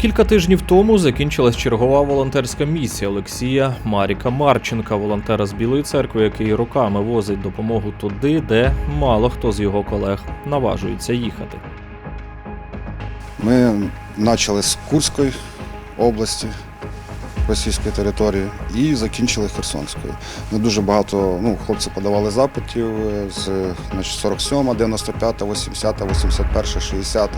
Кілька тижнів тому закінчилась чергова волонтерська місія Олексія Маріка Марченка, волонтера з Білої церкви, який роками возить допомогу туди, де мало хто з його колег наважується їхати. Ми почали з Курської області російської території і закінчили Херсонською. Ми дуже багато, ну, хлопці подавали запитів е, з значить, 47, 95, 80, 81, 60,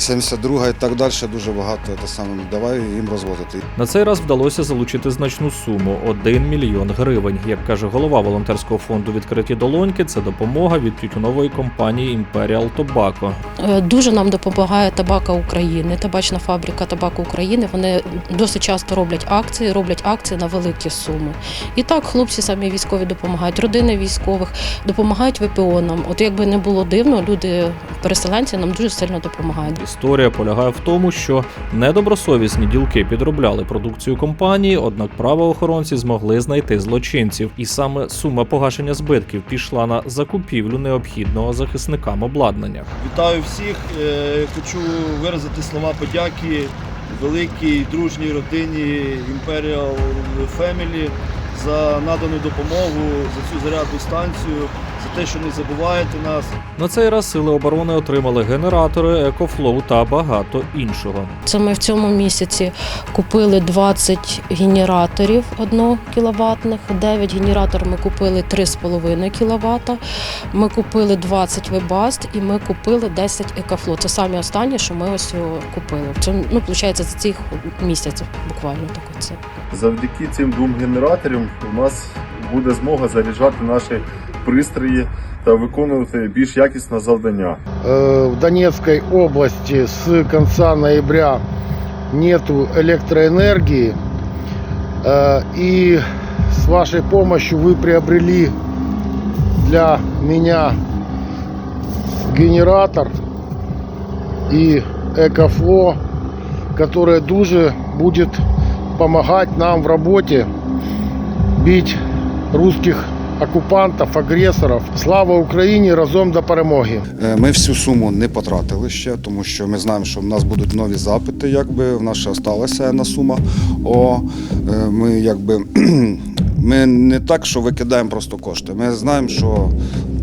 72 і так далі. Дуже багато те саме давай їм розвозити. На цей раз вдалося залучити значну суму 1 мільйон гривень. Як каже голова волонтерського фонду відкриті долоньки, це допомога від тютюнової компанії Imperial Tobacco. Е, Дуже нам допомагає табака України, табачна фабрика табаку України. Вони досить часто роблять акції, роблять акції на великі суми. І так хлопці самі військові допомагають, родини військових допомагають ВПО нам. От якби не було дивно, люди переселенці нам дуже сильно допомагають. Історія полягає в тому, що недобросовісні ділки підробляли продукцію компанії, однак правоохоронці змогли знайти злочинців, і саме сума погашення збитків пішла на закупівлю необхідного захисникам обладнання. Вітаю всіх. Е, Хочу виразити слова подяки великій дружній родині Imperial Family за надану допомогу, за цю зарядну станцію, за те, що не забуваєте нас. На цей раз сили оборони отримали генератори, екофлоу та багато іншого. Це ми в цьому місяці купили 20 генераторів 1 кіловатних, 9 генераторів ми купили 3,5 кВт, ми купили 20 вебаст і ми купили 10 екофло. Це самі останні, що ми ось купили. Це ну, виходить, за цих місяців буквально так оце. Завдяки цим двом генераторам у нас буде змога заряджати наші пристрої та виконувати більш якісне завдання. Э, в Донецкой области с конца ноября нету электроэнергии. Э, И с вашей помощью вы приобрели для меня генератор и Экофло, которое дуже будет помогать нам в работе бить русских оккупантов, агрессоров. Слава Україні! Разом до перемоги! Е, Ми всю суму не потратили ще, тому що ми знаємо, що в нас будуть нові запити, якби в нас ще осталася одна сума. О, е, ми якби ми не так, що викидаємо просто кошти. Ми знаємо, що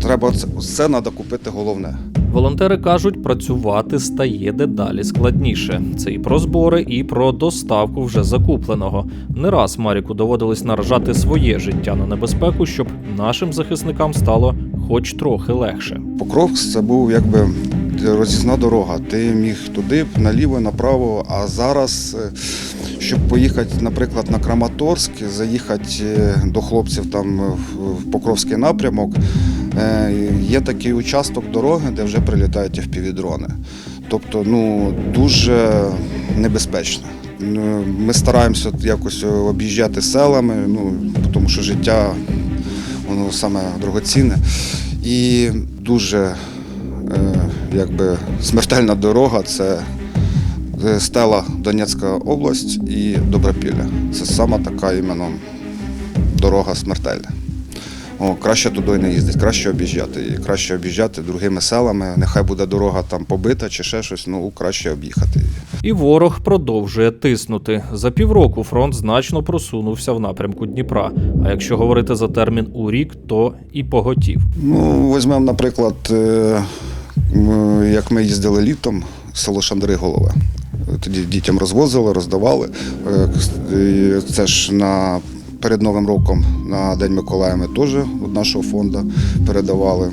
треба це треба купити головне. Волонтери кажуть, працювати стає дедалі складніше. Це і про збори, і про доставку вже закупленого. Не раз Маріку доводилось наражати своє життя на небезпеку, щоб нашим захисникам стало хоч трохи легше. Покровськ це був якби роз'їзна дорога. Ти міг туди, наліво, направо. А зараз, е, щоб поїхати, наприклад, на Краматорськ, заїхати е, до хлопців там в- Покровський напрямок, е, є такий участок дороги, де вже прилітають FPV-дрони. Тобто, ну дуже небезпечно. Ну, Ми стараємося якось об'їжджати селами, ну тому що життя воно саме дорогоцінне. І дуже якби смертельна дорога це е, стела Донецька область і Добропілля. Це сама така іменно дорога смертельна. О, краще туди не їздити, краще об'їжджати. І краще об'їжджати другими селами. Нехай буде дорога там побита чи ще щось, ну краще об'їхати її. І ворог продовжує тиснути. За півроку фронт значно просунувся в напрямку Дніпра. А якщо говорити за термін у рік, то і поготів. Ну, візьмемо, наприклад, е, як ми їздили літом, село Шандри Голове. Тоді дітям розвозили, роздавали. Е, Це ж на перед Новим роком на День Миколая ми теж від нашого фонду передавали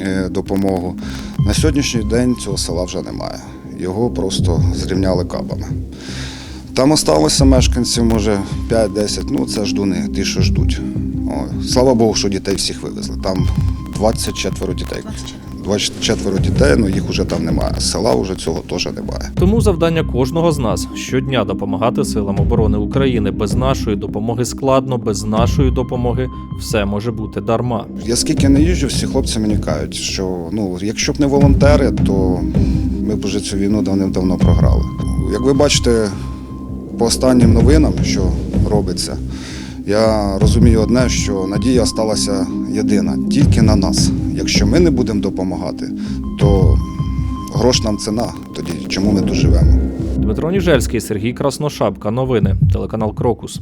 е, допомогу. На сьогоднішній день цього села вже немає. Його просто зрівняли кабами. Там осталося мешканців, може, 5-10, ну це ждуни, ті, що ждуть. О, слава Богу, що дітей всіх вивезли. Там 24 дітей. 24 дітей, ну їх вже там немає. Села вже цього теж немає. Тому завдання кожного з нас щодня допомагати силам оборони України. Без нашої допомоги складно, без нашої допомоги все може бути дарма. Я скільки не їжджу, всі хлопці мені кажуть, що ну, якщо б не волонтери, то ми б вже цю війну давним-давно програли. Як ви бачите, по останнім новинам, що робиться, я розумію одне, що надія сталася єдина тільки на нас. Якщо ми не будемо допомагати, то грош нам ціна. Тоді чому ми доживемо? живемо? Дмитро Ніжельський, Сергій Красношапка. Новини. Телеканал Крокус.